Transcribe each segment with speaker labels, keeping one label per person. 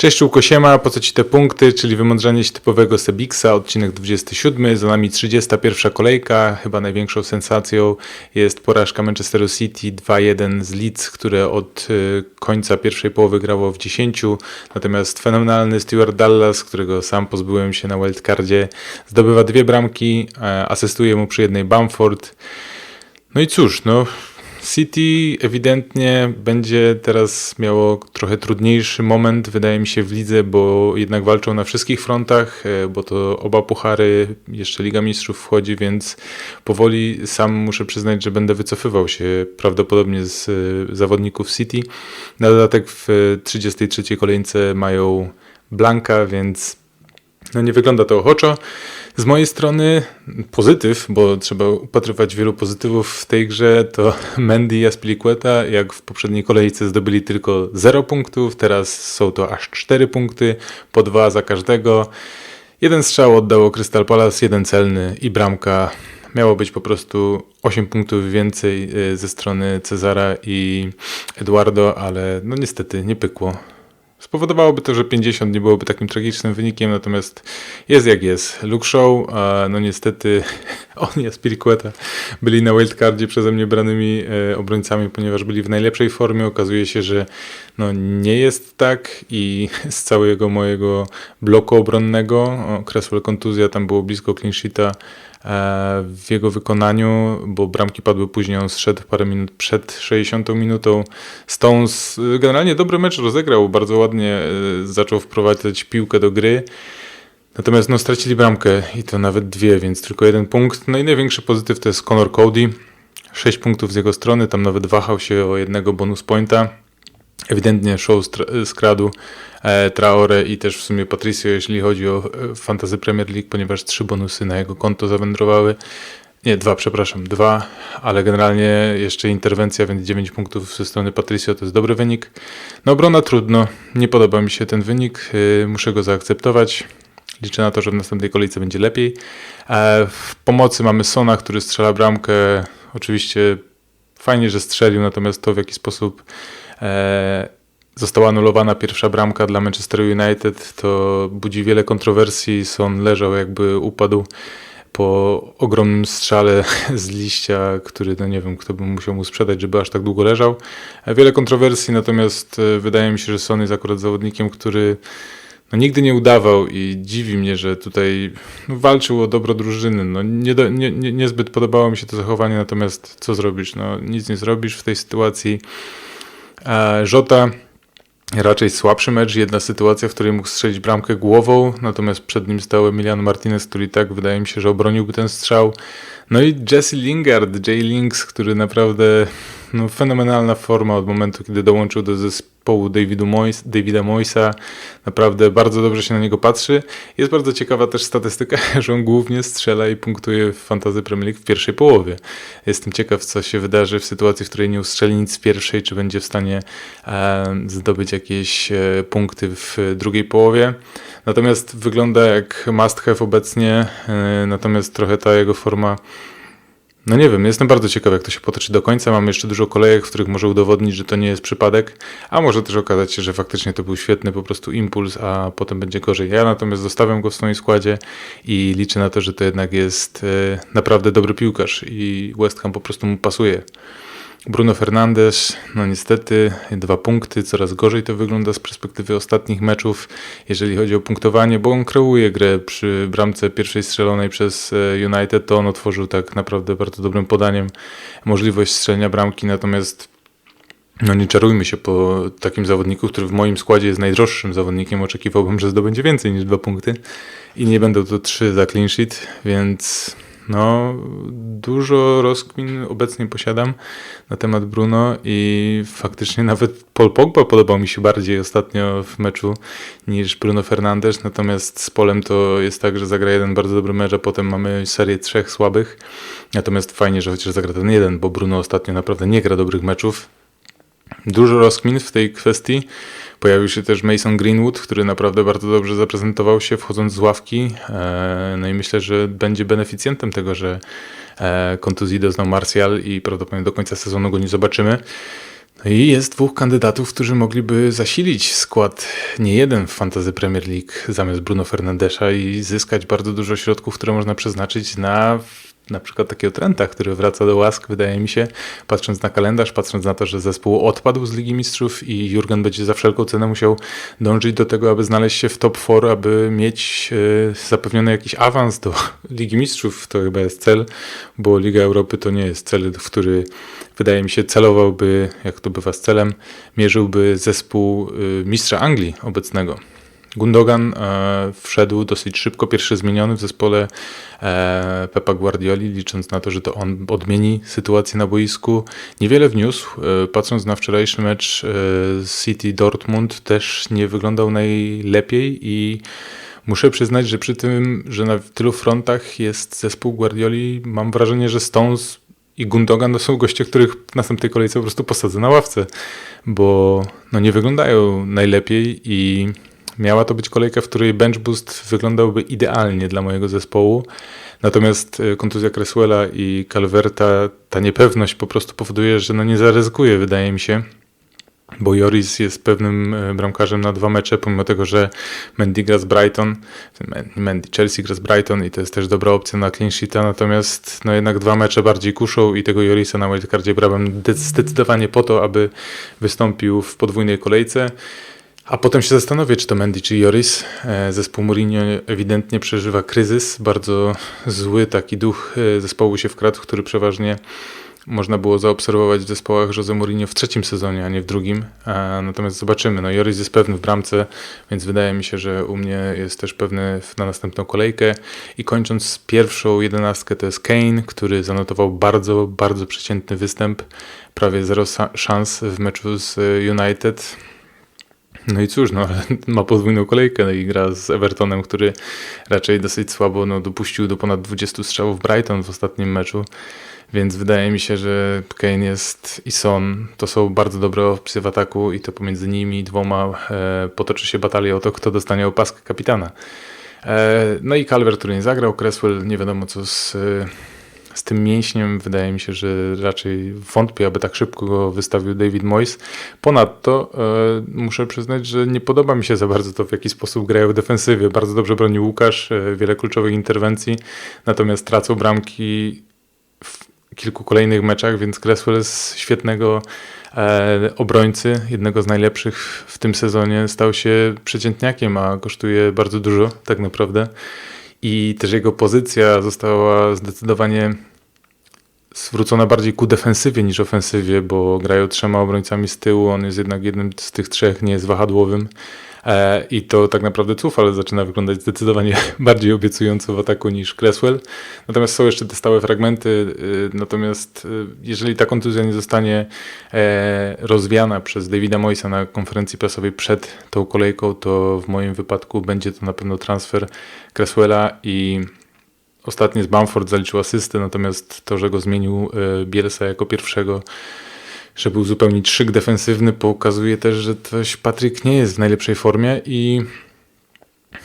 Speaker 1: Cześć Siema, po co Ci te punkty, czyli wymądrzanie się typowego Sebixa, odcinek 27, za nami 31 kolejka, chyba największą sensacją jest porażka Manchesteru City 2-1 z Leeds, które od y, końca pierwszej połowy grało w 10, natomiast fenomenalny Stuart Dallas, którego sam pozbyłem się na wildcardzie, zdobywa dwie bramki, e, asystuje mu przy jednej Bamford. No i cóż, no City ewidentnie będzie teraz miało trochę trudniejszy moment, wydaje mi się, w lidze, bo jednak walczą na wszystkich frontach, e, bo to oba puchary, jeszcze Liga Mistrzów wchodzi, więc powoli sam muszę przyznać, że będę wycofywał się prawdopodobnie z e, zawodników City. Na dodatek w 33 kolejce mają Blanka, więc no nie wygląda to ochoczo. Z mojej strony pozytyw, bo trzeba upatrywać wielu pozytywów w tej grze, to Mendy i Aspilicueta, jak w poprzedniej kolejce zdobyli tylko 0 punktów, teraz są to aż 4 punkty, po 2 za każdego. Jeden strzał oddało Crystal Palace, jeden celny i bramka. Miało być po prostu 8 punktów więcej y, ze strony Cezara i Eduardo, ale no niestety nie pykło. Spowodowałoby to, że 50 nie byłoby takim tragicznym wynikiem, natomiast jest jak jest. Luke Show, no niestety on i Aspiricueta byli na wildcardzie przeze mnie branymi e, obrońcami, ponieważ byli w najlepszej formie. Okazuje się, że no nie jest tak i z całego mojego bloku obronnego, Cresswell kontuzja, tam było blisko clean sheeta, E, w jego wykonaniu, bo bramki padły później, on zszedł parę minut przed 60 minutą. Stones e, generalnie dobry mecz rozegrał, bardzo ładnie e, zaczął wprowadzać piłkę do gry. Natomiast no, stracili bramkę i to nawet dwie, więc tylko jeden punkt. No i największy pozytyw to jest Conor Cody. 6 punktów z jego strony, tam nawet wahał się o jednego bonus pointa. Ewidentnie show skradł e, Traore i też w sumie Patricio, jeśli chodzi o e, Fantasy Premier League, ponieważ trzy bonusy na jego konto zawędrowały. Nie, dwa, przepraszam, dwa, ale generalnie jeszcze interwencja, więc 9 punktów ze strony Patricio to jest dobry wynik. No obrona trudno, nie podoba mi się ten wynik, e, muszę go zaakceptować. Liczę na to, że w następnej kolejce będzie lepiej. W pomocy mamy Sona, który strzela bramkę. Oczywiście fajnie, że strzelił, natomiast to w jaki sposób została anulowana pierwsza bramka dla Manchester United, to budzi wiele kontrowersji. Son leżał jakby upadł po ogromnym strzale z liścia, który no nie wiem, kto by musiał mu sprzedać, żeby aż tak długo leżał. E, wiele kontrowersji, natomiast e, wydaje mi się, że Son jest akurat zawodnikiem, który no, nigdy nie udawał i dziwi mnie, że tutaj no, walczył o dobro drużyny. No, nie, nie, nie, niezbyt podobało mi się to zachowanie, natomiast co zrobisz? No, nic nie zrobisz w tej sytuacji. Żota raczej słabszy mecz, jedna sytuacja, w której mógł strzelić bramkę głową, natomiast przed nim stał Emiliano Martinez, który tak wydaje mi się, że obroniłby ten strzał. No i Jesse Lingard, Jay Links, który naprawdę no, fenomenalna forma od momentu, kiedy dołączył do zespołu Davidu Mois, Davida Moisa. Naprawdę bardzo dobrze się na niego patrzy. Jest bardzo ciekawa też statystyka, że on głównie strzela i punktuje w Fantasy Premier League w pierwszej połowie. Jestem ciekaw, co się wydarzy w sytuacji, w której nie ustrzeli nic w pierwszej, czy będzie w stanie e, zdobyć jakieś e, punkty w drugiej połowie. Natomiast wygląda jak must have obecnie, e, natomiast trochę ta jego forma no nie wiem, jestem bardzo ciekaw, jak to się potoczy do końca. Mamy jeszcze dużo kolejek, w których może udowodnić, że to nie jest przypadek, a może też okazać się, że faktycznie to był świetny po prostu impuls, a potem będzie gorzej. Ja natomiast zostawiam go w swoim składzie i liczę na to, że to jednak jest e, naprawdę dobry piłkarz i West Ham po prostu mu pasuje. Bruno Fernandes, no niestety dwa punkty, coraz gorzej to wygląda z perspektywy ostatnich meczów, jeżeli chodzi o punktowanie, bo on kreuje grę przy bramce pierwszej strzelonej przez e, United, to on otworzył tak naprawdę bardzo dobrym podaniem możliwość strzelenia bramki, natomiast no nie czarujmy się po takim zawodniku, który w moim składzie jest najdroższym zawodnikiem. Oczekiwałbym, że zdobędzie więcej niż dwa punkty i nie będą to trzy za clean sheet, więc no, dużo rozkmin obecnie posiadam na temat Bruno i faktycznie nawet Paul Pogba podobał mi się bardziej ostatnio w meczu niż Bruno Fernandes, natomiast z Polem to jest tak, że zagra jeden bardzo dobry mecz, a potem mamy serię trzech słabych, natomiast fajnie, że chociaż zagra ten jeden, bo Bruno ostatnio naprawdę nie gra dobrych meczów. Dużo rozkmin w tej kwestii. Pojawił się też Mason Greenwood, który naprawdę bardzo dobrze zaprezentował się wchodząc z ławki. E, no i myślę, że będzie beneficjentem tego, że e, kontuzji doznał Martial i prawdopodobnie do końca sezonu go nie zobaczymy. No i jest dwóch kandydatów, którzy mogliby zasilić skład nie jeden w Fantasy Premier League zamiast Bruno Fernandesza i zyskać bardzo dużo środków, które można przeznaczyć na na przykład takiego Trenta, który wraca do łask, wydaje mi się, patrząc na kalendarz, patrząc na to, że zespół odpadł z Ligi Mistrzów i Jurgen będzie za wszelką cenę musiał dążyć do tego, aby znaleźć się w top 4, aby mieć e, zapewniony jakiś awans do Ligi Mistrzów. To chyba jest cel, bo Liga Europy to nie jest cel, w który wydaje mi się celowałby, jak to bywa z celem, mierzyłby zespół e, mistrza Anglii obecnego. Gundogan e, wszedł dosyć szybko, pierwszy zmieniony w zespole e, Pepa Guardioli, licząc na to, że to on odmieni sytuację na boisku. Niewiele wniósł, e, patrząc na wczorajszy mecz City Dortmund też nie wyglądał najlepiej i muszę przyznać, że przy tym, że na tylu frontach jest zespół Guardioli, mam wrażenie, że Stones i Gundogan to są goście, których w następnej kolejce po prostu posadzę na ławce, bo no nie wyglądają najlepiej i Miała to być kolejka, w której bench boost wyglądałby idealnie dla mojego zespołu. Natomiast e, kontuzja Cresswella i Calverta, ta niepewność po prostu powoduje, że no nie zaryzykuje, wydaje mi się. Bo Joris jest pewnym e, bramkarzem na dwa mecze, pomimo tego, że Mendy gra z Brighton, Mendy, Chelsea gra z Brighton i to jest też dobra opcja na clean sheeta, natomiast no jednak dwa mecze bardziej kuszą i tego Jorisa na wildcardzie brałem zdecydowanie po to, aby wystąpił w podwójnej kolejce. A potem się zastanowię, czy to Mendy, czy Joris. E, zespół Mourinho ewidentnie przeżywa kryzys. Bardzo zły taki duch e, zespołu się wkradł, który przeważnie można było zaobserwować w zespołach Jose Mourinho w trzecim sezonie, a nie w drugim. Natomiast zobaczymy. No, Joris jest pewny w bramce, więc wydaje mi się, że u mnie jest też pewny na następną kolejkę. I kończąc pierwszą jedenastkę, to jest Kane, który zanotował bardzo, bardzo przeciętny występ. Prawie zero szans w meczu z United no i cóż, no, ma podwójną kolejkę no i gra z Evertonem, który raczej dosyć słabo no, dopuścił do ponad 20 strzałów Brighton w ostatnim meczu. Więc wydaje mi się, że Kane jest i Son to są bardzo dobre opcje w ataku i to pomiędzy nimi dwoma e, potoczy się batalia o to, kto dostanie opaskę kapitana. E, no i Calvert, który nie zagrał, Cresswell nie wiadomo co z z tym mięśniem wydaje mi się, że raczej wątpię, aby tak szybko go wystawił David Moyes. Ponadto e, muszę przyznać, że nie podoba mi się za bardzo to, w jaki sposób grają w defensywie. Bardzo dobrze broni Łukasz, e, wiele kluczowych interwencji, natomiast tracą bramki w kilku kolejnych meczach, więc Cresswell jest świetnego e, obrońcy, jednego z najlepszych w tym sezonie. Stał się przeciętniakiem, a kosztuje bardzo dużo tak naprawdę i też jego pozycja została zdecydowanie zwrócona bardziej ku defensywie niż ofensywie, bo grają trzema obrońcami z tyłu, on jest jednak jednym z tych trzech, nie jest wahadłowym. E, I to tak naprawdę ale zaczyna wyglądać zdecydowanie bardziej obiecująco w ataku niż Cresswell. Natomiast są jeszcze te stałe fragmenty. Y, natomiast y, jeżeli ta kontuzja nie zostanie e, rozwiana przez Davida Moisa na konferencji prasowej przed tą kolejką, to w moim wypadku będzie to na pewno transfer Cresswella i ostatni z Bamford zaliczył asystę, natomiast to, że go zmienił e, Bielsa jako pierwszego żeby uzupełnić szyk defensywny, pokazuje też, że też Patryk nie jest w najlepszej formie i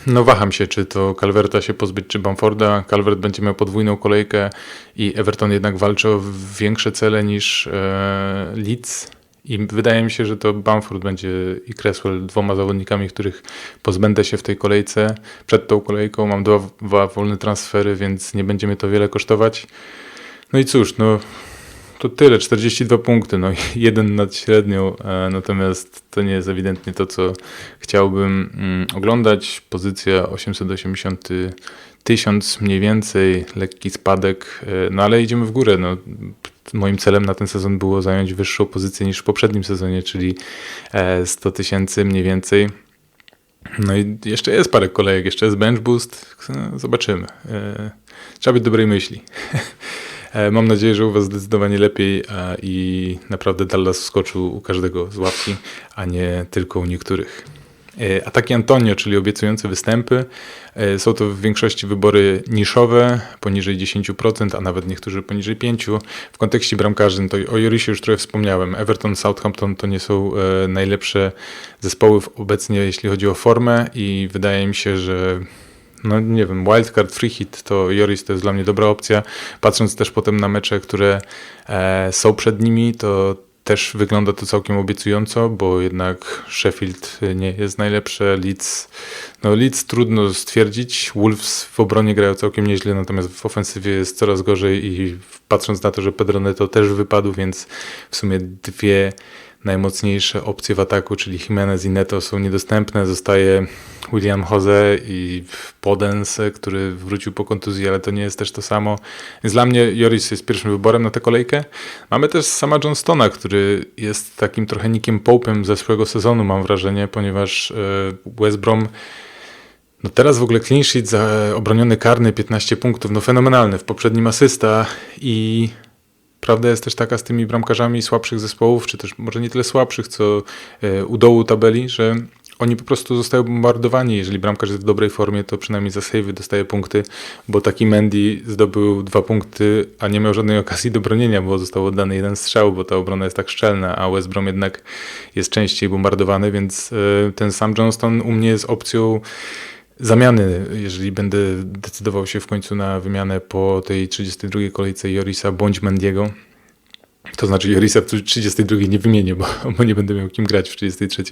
Speaker 1: no waham się, czy to Calverta się pozbyć, czy Bamforda. Calvert będzie miał podwójną kolejkę i Everton jednak walczy o większe cele niż e, Leeds. I wydaje mi się, że to Bamford będzie i Cresswell dwoma zawodnikami, których pozbędę się w tej kolejce. Przed tą kolejką mam dwa, dwa wolne transfery, więc nie będzie mnie to wiele kosztować. No i cóż, no to tyle, 42 punkty, no jeden nad średnią, e, natomiast to nie jest ewidentnie to, co chciałbym mm, oglądać. Pozycja 880 tysiąc mniej więcej, lekki spadek, e, no ale idziemy w górę. No, moim celem na ten sezon było zająć wyższą pozycję niż w poprzednim sezonie, czyli 100 e, tysięcy mniej więcej. No i jeszcze jest parę kolejek, jeszcze jest bench boost, no, zobaczymy. Trzeba być dobrej myśli. E, mam nadzieję, że u Was zdecydowanie lepiej i naprawdę Dallas wskoczył u każdego z łapki, a nie tylko u niektórych. E, ataki Antonio, czyli obiecujące występy, e, są to w większości wybory niszowe, poniżej 10%, a nawet niektórzy poniżej 5%. W kontekście bramkarzy, to o Jorisie już trochę wspomniałem. Everton, Southampton to nie są najlepsze zespoły obecnie, jeśli chodzi o formę i wydaje mi się, że no nie wiem, wildcard, free hit to Joris to jest dla mnie dobra opcja. Patrząc też potem na mecze, które e, są przed nimi, to też wygląda to całkiem obiecująco, bo jednak Sheffield nie jest najlepsze. Leeds, no Leeds trudno stwierdzić. Wolves w obronie grają całkiem nieźle, natomiast w ofensywie jest coraz gorzej i patrząc na to, że Pedro Neto też wypadł, więc w sumie dwie najmocniejsze opcje w ataku, czyli Jimenez i Neto są niedostępne. Zostaje William Jose i Podens, który wrócił po kontuzji, ale to nie jest też to samo. Więc dla mnie Joris jest pierwszym wyborem na tę kolejkę. Mamy też sama Johnstona, który jest takim trochę Nickiem Pope'em ze swojego sezonu, mam wrażenie, ponieważ e, West Brom no teraz w ogóle clean sheet za obroniony karny 15 punktów, no fenomenalny, w poprzednim asysta i prawda jest też taka z tymi bramkarzami słabszych zespołów, czy też może nie tyle słabszych, co e, u dołu tabeli, że oni po prostu zostają bombardowani. Jeżeli bramkarz jest w dobrej formie, to przynajmniej za save dostaje punkty, bo taki Mendy zdobył dwa punkty, a nie miał żadnej okazji do bronienia, bo został oddany jeden strzał, bo ta obrona jest tak szczelna, a West Brom jednak jest częściej bombardowany, więc e, ten sam Johnston u mnie jest opcją zamiany, jeżeli będę decydował się w końcu na wymianę po tej 32 kolejce Jorisa bądź Mendiego. To znaczy Jorisa w 32 nie wymienię, bo, bo nie będę miał kim grać w 33.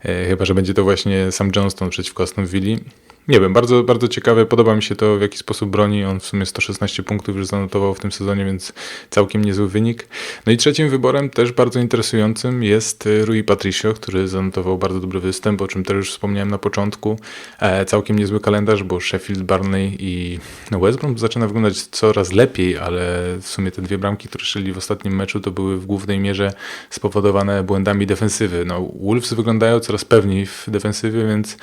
Speaker 1: E, chyba, że będzie to właśnie sam Johnston przeciwko Aston Villa. Nie wiem, bardzo, bardzo ciekawe. Podoba mi się to, w jaki sposób broni. On w sumie 116 punktów już zanotował w tym sezonie, więc całkiem niezły wynik. No i trzecim wyborem, też bardzo interesującym, jest Rui Patricio, który zanotował bardzo dobry występ, o czym też już wspomniałem na początku. E, całkiem niezły kalendarz, bo Sheffield, Barney i no West Brom zaczyna wyglądać coraz lepiej, ale w sumie te dwie bramki, które szyli w ostatnim meczu, to były w głównej mierze spowodowane błędami defensywy. No, Wolves wyglądają coraz pewniej w defensywie, więc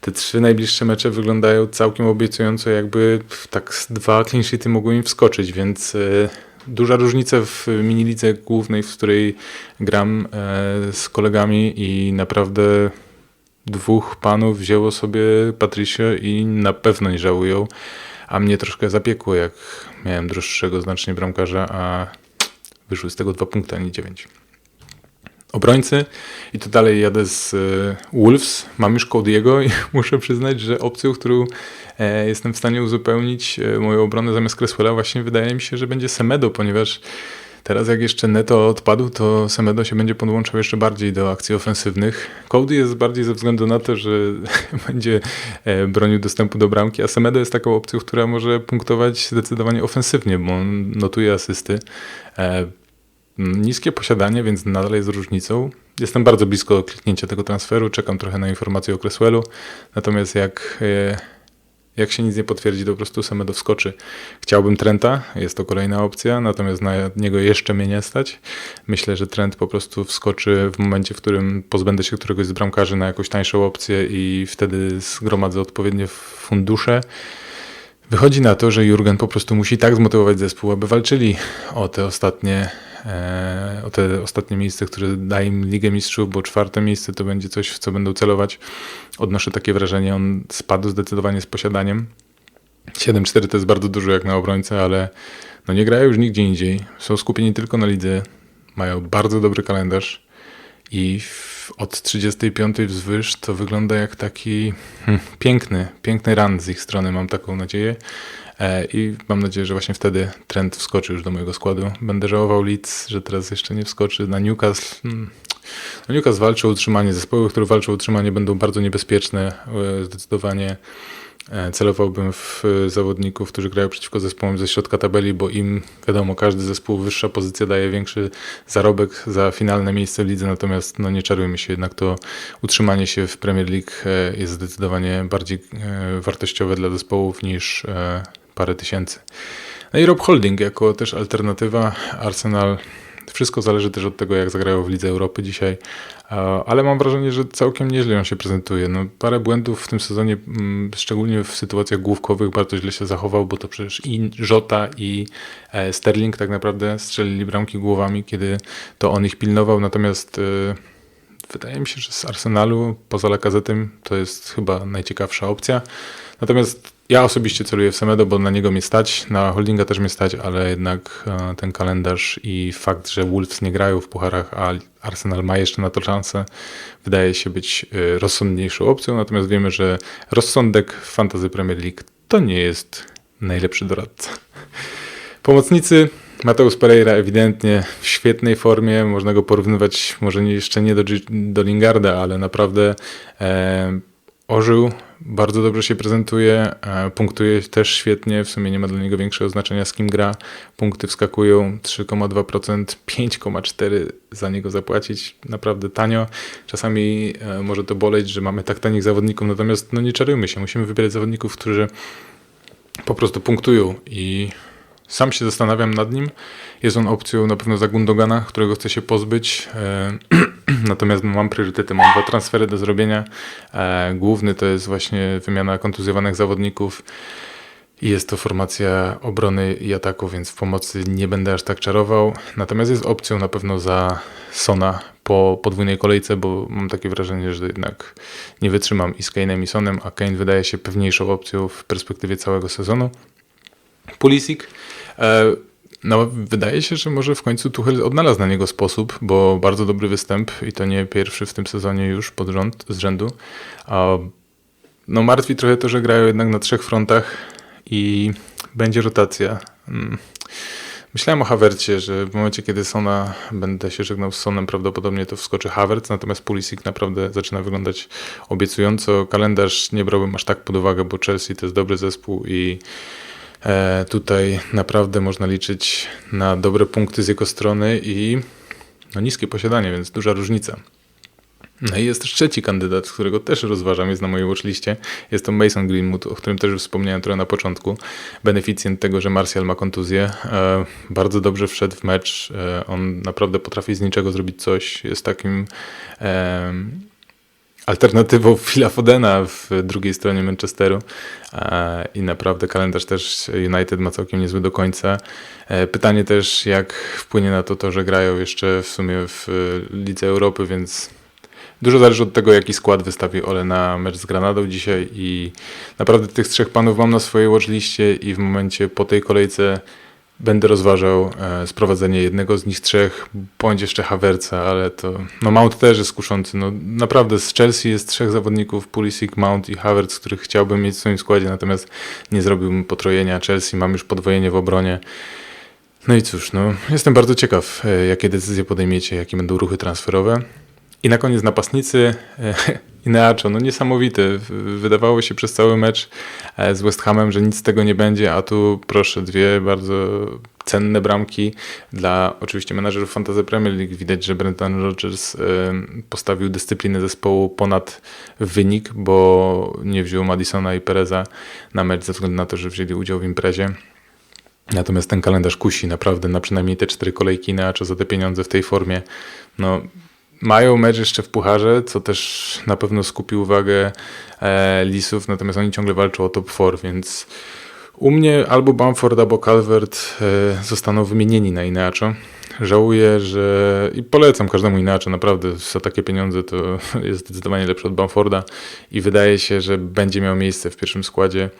Speaker 1: te trzy najbliższe mecze wyglądają całkiem obiecująco, jakby tak dwa clean mogły im wskoczyć, więc e, duża różnica w minilidze głównej, w której gram e, z kolegami i naprawdę dwóch panów wzięło sobie Patricio i na pewno nie żałują, a mnie troszkę zapiekło, jak miałem droższego znacznie bramkarza, a wyszły z tego dwa punkty, a nie dziewięć obrońcy i to dalej jadę z e, Wolves. Mam już Cody'ego i muszę przyznać, że opcją, którą e, jestem w stanie uzupełnić e, moją obronę zamiast Cresswella właśnie wydaje mi się, że będzie Semedo, ponieważ teraz jak jeszcze Neto odpadł, to Semedo się będzie podłączał jeszcze bardziej do akcji ofensywnych. Cody jest bardziej ze względu na to, że będzie bronił dostępu do bramki, a Semedo jest taką opcją, która może punktować zdecydowanie ofensywnie, bo on notuje asysty niskie posiadanie, więc nadal jest różnicą. Jestem bardzo blisko kliknięcia tego transferu, czekam trochę na informacje o Cresswellu, natomiast jak, e, jak się nic nie potwierdzi, to po prostu Semedo wskoczy. Chciałbym Trenta, jest to kolejna opcja, natomiast na niego jeszcze mnie nie stać. Myślę, że Trent po prostu wskoczy w momencie, w którym pozbędę się któregoś z bramkarzy na jakąś tańszą opcję i wtedy zgromadzę odpowiednie fundusze. Wychodzi na to, że Jurgen po prostu musi tak zmotywować zespół, aby walczyli o te ostatnie o te ostatnie miejsce, które daje im Ligę Mistrzów, bo czwarte miejsce to będzie coś, w co będą celować. Odnoszę takie wrażenie, on spadł zdecydowanie z posiadaniem. 7-4 to jest bardzo dużo jak na obrońcę, ale no nie grają już nigdzie indziej. Są skupieni tylko na lidze, mają bardzo dobry kalendarz i od 35 wzwyż to wygląda jak taki hmm, piękny, piękny run z ich strony, mam taką nadzieję. E, I mam nadzieję, że właśnie wtedy trend wskoczy już do mojego składu. Będę żałował Leeds, że teraz jeszcze nie wskoczy. Na Newcastle. Hmm. No Newcastle walczy o utrzymanie. Zespoły, które walczą o utrzymanie będą bardzo niebezpieczne. E, zdecydowanie e, celowałbym w zawodników, którzy grają przeciwko zespołom ze środka tabeli, bo im wiadomo, każdy zespół wyższa pozycja daje większy zarobek za finalne miejsce w lidze, natomiast no nie czarujmy się, jednak to utrzymanie się w Premier League jest zdecydowanie bardziej wartościowe dla zespołów niż parę tysięcy. No i Rob Holding jako też alternatywa. Arsenal wszystko zależy też od tego, jak zagrają w Lidze Europy dzisiaj, ale mam wrażenie, że całkiem nieźle on się prezentuje. No, parę błędów w tym sezonie, mm, szczególnie w sytuacjach główkowych, bardzo źle się zachował, bo to przecież i Żota i e, Sterling tak naprawdę strzelili bramki głowami, kiedy to on ich pilnował, natomiast e, wydaje mi się, że z Arsenalu poza Lakazetem to jest chyba najciekawsza opcja. Natomiast ja osobiście celuję w Semedo, bo na niego mnie stać, na Holdinga też mnie stać, ale jednak e, ten kalendarz i fakt, że Wolves nie grają w pucharach, a Arsenal ma jeszcze na to szansę, wydaje się być e, rozsądniejszą opcją. Natomiast wiemy, że rozsądek w Fantasy Premier League to nie jest najlepszy doradca. Pomocnicy Mateusz Pereira ewidentnie w świetnej formie, można go porównywać może jeszcze nie do, do Lingarda, ale naprawdę e, ożył, bardzo dobrze się prezentuje, e, punktuje też świetnie, w sumie nie ma dla niego większego znaczenia z kim gra, punkty wskakują 3,2%, 5,4% za niego zapłacić, naprawdę tanio. Czasami e, może to boleć, że mamy tak tanich zawodników, natomiast no nie czarujmy się, musimy wybierać zawodników, którzy po prostu punktują i sam się zastanawiam nad nim. Jest on opcją na pewno za Gundogana, którego chcę się pozbyć. E, Natomiast mam priorytety, mam dwa transfery do zrobienia. E, Główny to jest właśnie wymiana kontuzjowanych zawodników. I jest to formacja obrony i ataku, więc w pomocy nie będę aż tak czarował. Natomiast jest opcją na pewno za Sona po podwójnej kolejce, bo mam takie wrażenie, że jednak nie wytrzymam i z Kane'em i Sonem, a Kane wydaje się pewniejszą opcją w perspektywie całego sezonu. Pulisic. E, no, wydaje się, że może w końcu Tuchel odnalazł na niego sposób, bo bardzo dobry występ i to nie pierwszy w tym sezonie już pod rząd, z rzędu. No, martwi trochę to, że grają jednak na trzech frontach i będzie rotacja. Mm. Myślałem o Havercie, że w momencie, kiedy Sona będę się żegnał z Sonem, prawdopodobnie to wskoczy Havertz, natomiast Pulisic naprawdę zaczyna wyglądać obiecująco. Kalendarz nie brałbym aż tak pod uwagę, bo Chelsea to jest dobry zespół i tutaj naprawdę można liczyć na dobre punkty z jego strony i no, niskie posiadanie, więc duża różnica. No i jest trzeci kandydat, którego też rozważam, jest na mojej watchliście. Jest to Mason Greenwood, o którym też już wspomniałem trochę na początku. Beneficjent tego, że Martial ma kontuzję. E, bardzo dobrze wszedł w mecz. E, on naprawdę potrafi z niczego zrobić coś. Jest takim e, alternatywą Phila Fodena w drugiej stronie Manchesteru E, i naprawdę kalendarz też United ma całkiem niezły do końca. E, Pytanie też, jak wpłynie na to to, że grają jeszcze w sumie w Lidze Europy, więc dużo zależy od tego, jaki skład wystawi Ole na mecz z Granadą dzisiaj i naprawdę tych trzech panów mam na swojej watchliście i w momencie po tej kolejce Będę rozważał e, sprowadzenie jednego z nich trzech, bądź jeszcze Havertza, ale to. No, Mount też jest kuszący. No, naprawdę z Chelsea jest trzech zawodników: Pulisic, Mount i Havertz, których chciałbym mieć w swoim składzie, natomiast nie zrobiłbym potrojenia Chelsea. Mam już podwojenie w obronie. No i cóż, no, jestem bardzo ciekaw, e, jakie decyzje podejmiecie, jakie będą ruchy transferowe. I na koniec napastnicy e, Ineacho, no niesamowity. Wydawało się przez cały mecz e, z West Hamem, że nic z tego nie będzie, a tu proszę, dwie bardzo cenne bramki dla oczywiście menadżerów Fantasy Premier League. Widać, że Brendan Rodgers e, postawił dyscyplinę zespołu ponad wynik, bo nie wziął Madisona i Pereza na mecz ze względu na to, że wzięli udział w imprezie. Natomiast ten kalendarz kusi naprawdę na przynajmniej te cztery kolejki Ineacho za te pieniądze w tej formie. No, mają mecz jeszcze w pucharze, co też na pewno skupi uwagę e, Lisów, natomiast oni ciągle walczą o top 4, więc u mnie albo Bamford, albo Calvert e, zostaną wymienieni na Inacho. Żałuję, że i polecam każdemu Inacho, naprawdę za takie pieniądze to jest zdecydowanie lepszy od Bamforda i wydaje się, że będzie miał miejsce w pierwszym składzie,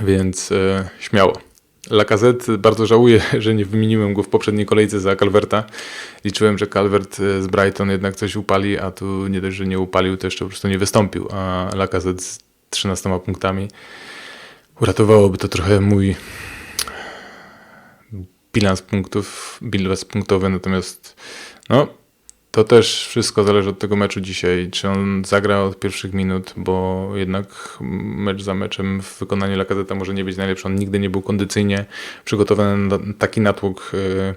Speaker 1: więc e, śmiało. Lacazette bardzo żałuję, że nie wymieniłem go w poprzedniej kolejce za Calverta. Liczyłem, że Calvert e, z Brighton jednak coś upali, a tu nie dość, że nie upalił, to jeszcze po prostu nie wystąpił. A Lacazette z 13 punktami uratowałoby to trochę mój bilans punktów, bilans punktowy, natomiast no, to też wszystko zależy od tego meczu dzisiaj, czy on zagra od pierwszych minut, bo jednak mecz za meczem w wykonaniu Lakazeta może nie być najlepszy. On nigdy nie był kondycyjnie przygotowany na taki natłok e,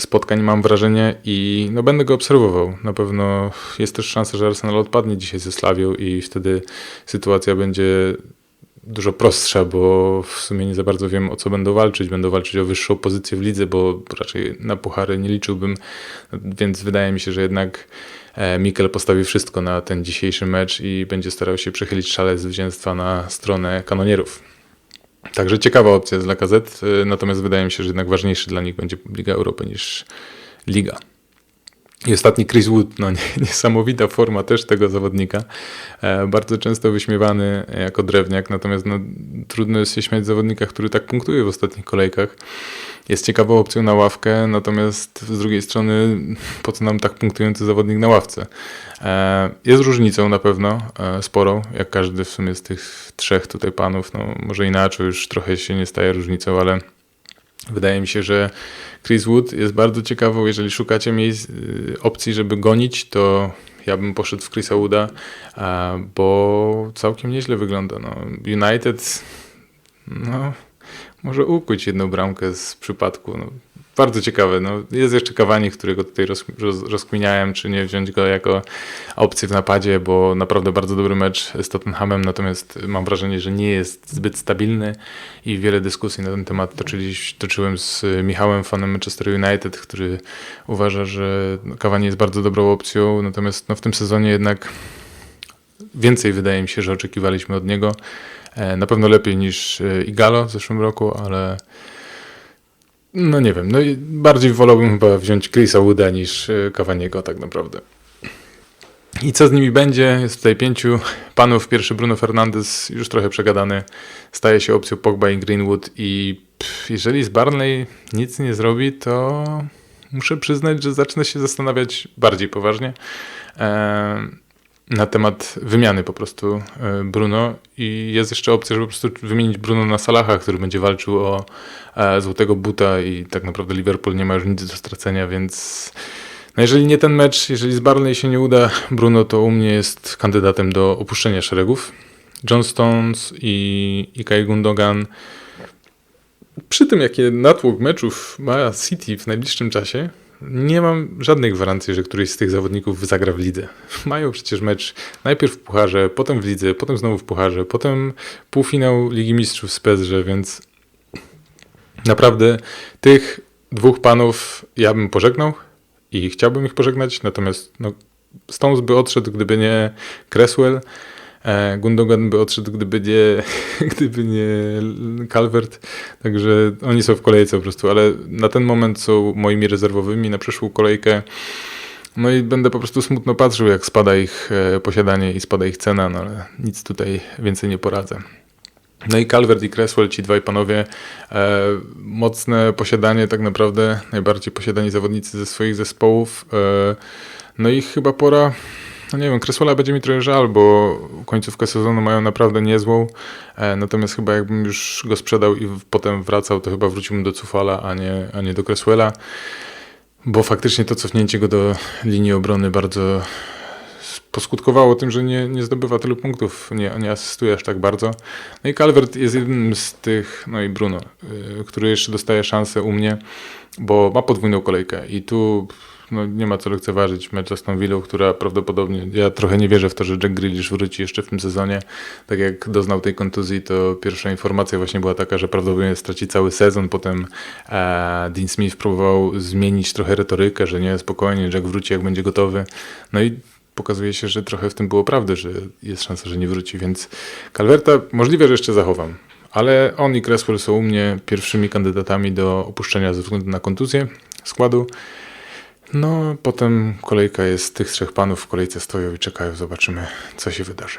Speaker 1: spotkań, mam wrażenie, i no, będę go obserwował. Na pewno jest też szansa, że Arsenal odpadnie dzisiaj ze Slawią i wtedy sytuacja będzie dużo bo w sumie nie za bardzo wiem o co będą walczyć. Będą walczyć o wyższą pozycję w lidze, bo raczej na puchary nie liczyłbym, więc wydaje mi się, że jednak e, Mikel postawi wszystko na ten dzisiejszy mecz i będzie starał się przechylić szale zwycięstwa na stronę kanonierów. Także ciekawa opcja z Lacazette, e, natomiast wydaje mi się, że jednak ważniejszy dla nich będzie Liga Europy niż Liga. I ostatni Chris Wood, no niesamowita forma też tego zawodnika. E, bardzo często wyśmiewany jako drewniak, natomiast no, trudno jest się śmiać zawodnika, który tak punktuje w ostatnich kolejkach. Jest ciekawą opcją na ławkę, natomiast z drugiej strony po co nam tak punktujący zawodnik na ławce? E, jest różnicą na pewno e, sporą, jak każdy w sumie z tych trzech tutaj panów, no może inaczej już trochę się nie staje różnicą, ale Wydaje mi się, że Chris Wood jest bardzo ciekawą. Jeżeli szukacie miejsc, y, opcji, żeby gonić, to ja bym poszedł w Chrisa Wooda, bo całkiem nieźle wygląda. No, United no, może ukuć jedną bramkę z przypadku. No, bardzo ciekawe. No, jest jeszcze Cavani, którego tutaj roz, roz, rozkminiałem, czy nie wziąć go jako opcję w napadzie, bo naprawdę bardzo dobry mecz z Tottenhamem, natomiast mam wrażenie, że nie jest zbyt stabilny i wiele dyskusji na ten temat toczyli, toczyłem z Michałem, fanem Manchester United, który uważa, że Cavani jest bardzo dobrą opcją, natomiast no, w tym sezonie jednak więcej wydaje mi się, że oczekiwaliśmy od niego. E, Na pewno lepiej niż e, Igalo w zeszłym roku, ale no nie wiem, no bardziej wolałbym chyba wziąć Chrisa Wooda niż e, Cavaniego tak naprawdę. I co z nimi będzie? Jest tutaj pięciu panów. Pierwszy Bruno Fernandes, już trochę przegadany, staje się opcją Pogba i Greenwood i pff, jeżeli z Barnley nic nie zrobi, to muszę przyznać, że zacznę się zastanawiać bardziej poważnie e, na temat wymiany po prostu e, Bruno i jest jeszcze opcja, żeby po prostu wymienić Bruno na Salaha, który będzie walczył o e, złotego buta i tak naprawdę Liverpool nie ma już nic do stracenia, więc no jeżeli nie ten mecz, jeżeli z Barnley się nie uda Bruno, to u mnie jest kandydatem do opuszczenia szeregów. John Stones i, i Kai Gundogan przy tym, jakie natłok meczów ma City w najbliższym czasie, nie mam żadnej gwarancji, że któryś z tych zawodników zagra w lidze. Mają przecież mecz najpierw w Pucharze, potem w lidze, potem znowu w Pucharze, potem półfinał Ligi Mistrzów z PSG, więc naprawdę tych dwóch panów ja bym pożegnał i chciałbym ich pożegnać, natomiast no, Stones by odszedł, gdyby nie Cresswell, Gundogan by odszedł, gdyby nie, gdyby nie Calvert, także oni są w kolejce po prostu, ale na ten moment są moimi rezerwowymi na przyszłą kolejkę. No i będę po prostu smutno patrzył, jak spada ich e, posiadanie i spada ich cena, no ale nic tutaj więcej nie poradzę. No i Calvert i Cresswell, ci dwaj panowie, e, mocne posiadanie, tak naprawdę najbardziej posiadani zawodnicy ze swoich zespołów. E, no i chyba pora, no nie wiem, Cresswella będzie mi trochę żal, bo końcówkę sezonu mają naprawdę niezłą. E, natomiast chyba jakbym już go sprzedał i potem wracał, to chyba wróciłbym do Cufala, a nie, a nie do Cresswella. Bo faktycznie to cofnięcie go do linii obrony bardzo poskutkowało tym, że nie, nie zdobywa tylu punktów, nie, nie asystuje aż tak bardzo. No i Calvert jest jednym z tych, no i Bruno, y, który jeszcze dostaje szansę u mnie, bo ma podwójną kolejkę i tu no, nie ma co lekceważyć mecz z Aston Villą, która prawdopodobnie, ja trochę nie wierzę w to, że Jack Grealish wróci jeszcze w tym sezonie. Tak jak doznał tej kontuzji, to pierwsza informacja właśnie była taka, że prawdopodobnie straci cały sezon. Potem e, Dean Smith próbował zmienić trochę retorykę, że nie, spokojnie, Jack wróci jak będzie gotowy. No i pokazuje się, że trochę w tym było prawdy, że jest szansa, że nie wróci, więc Calverta możliwe, że jeszcze zachowam. Ale on i Cresswell są u mnie pierwszymi kandydatami do opuszczenia ze względu na kontuzję składu. No, potem kolejka jest tych trzech panów w kolejce stoją i czekają, zobaczymy, co się wydarzy.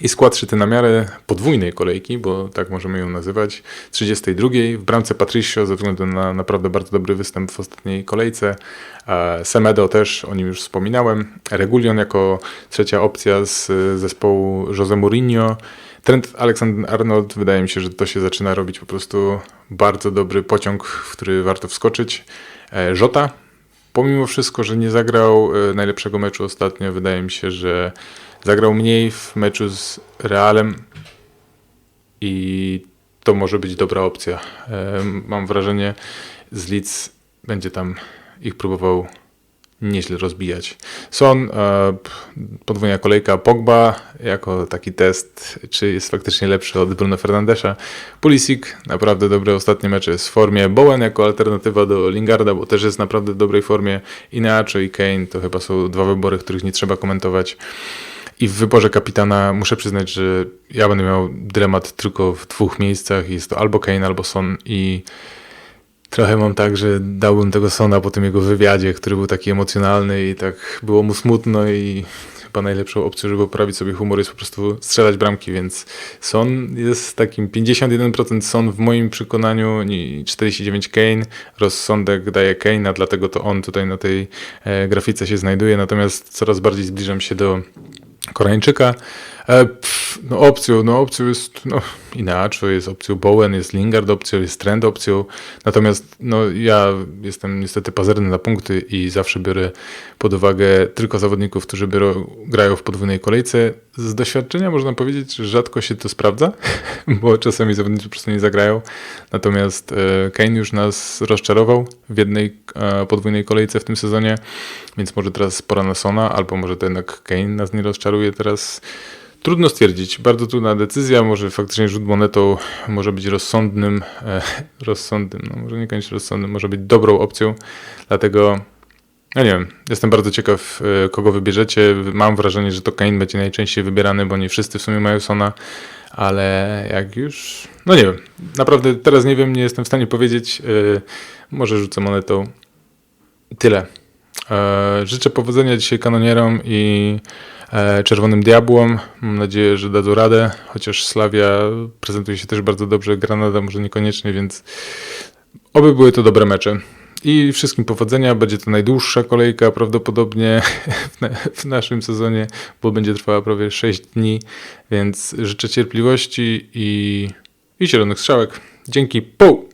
Speaker 1: I skład szyty na miarę podwójnej kolejki, bo tak możemy ją nazywać, 32. W bramce Patricio ze względu na naprawdę bardzo dobry występ w ostatniej kolejce. E, Semedo też, o nim już wspominałem. Regulion jako trzecia opcja z zespołu Jose Mourinho. Trent Alexander-Arnold, wydaje mi się, że to się zaczyna robić po prostu bardzo dobry pociąg, w który warto wskoczyć. E, Żota, pomimo wszystko, że nie zagrał e, najlepszego meczu ostatnio, wydaje mi się, że zagrał mniej w meczu z Realem i to może być dobra opcja. Mam wrażenie, z Leeds będzie tam ich próbował nieźle rozbijać. Son, e, podwójna kolejka Pogba, jako taki test, czy jest faktycznie lepszy od Bruno Fernandesza. Pulisic, naprawdę dobre ostatnie mecze w formie. Bowen jako alternatywa do Lingarda, bo też jest naprawdę w dobrej formie. Inacho i Kane to chyba są dwa wybory, których nie trzeba komentować. I w wyborze kapitana muszę przyznać, że ja będę miał dylemat tylko w dwóch miejscach. Jest to albo Kane, albo Son i Trochę mam tak, że dałbym tego Sona po tym jego wywiadzie, który był taki emocjonalny i tak było mu smutno i chyba najlepszą opcją, żeby poprawić sobie humor jest po prostu strzelać bramki, więc Son jest takim 51% Son w moim przekonaniu i 49 Kane. Rozsądek daje Kane'a, dlatego to on tutaj na tej e, grafice się znajduje, natomiast coraz bardziej zbliżam się do Коренчика. E, pff, No opcją, no opcją jest no, inaczej, jest opcją Bowen, jest Lingard opcją, jest Trend opcją, natomiast no, ja jestem niestety pazerny na punkty i zawsze biorę pod uwagę tylko zawodników, którzy biorą, grają w podwójnej kolejce. Z doświadczenia można powiedzieć, że rzadko się to sprawdza, bo czasami zawodnicy po prostu nie zagrają, natomiast e, Kane już nas rozczarował w jednej e, podwójnej kolejce w tym sezonie, więc może teraz pora na Sona, albo może to jednak Kane nas nie rozczaruje teraz. Trudno stwierdzić, bardzo trudna decyzja, może faktycznie rzut monetą może być rozsądnym, e, rozsądnym, no może niekoniecznie rozsądnym, może być dobrą opcją, dlatego ja nie wiem, jestem bardzo ciekaw, e, kogo wybierzecie. Mam wrażenie, że to Kane będzie najczęściej wybierany, bo nie wszyscy w sumie mają Sona, ale jak już, no nie wiem, naprawdę teraz nie wiem, nie jestem w stanie powiedzieć, e, może rzucę monetą. Tyle. E, Życzę powodzenia dzisiaj kanonierom i e, Czerwonym Diabłom. Mam nadzieję, że dadzą radę, chociaż Slavia prezentuje się też bardzo dobrze, Granada może niekoniecznie, więc oby były to dobre mecze. I wszystkim powodzenia. Będzie to najdłuższa kolejka prawdopodobnie w, na, w naszym sezonie, bo będzie trwała prawie 6 dni, więc życzę cierpliwości i, i zielonych strzałek. Dzięki. Pół!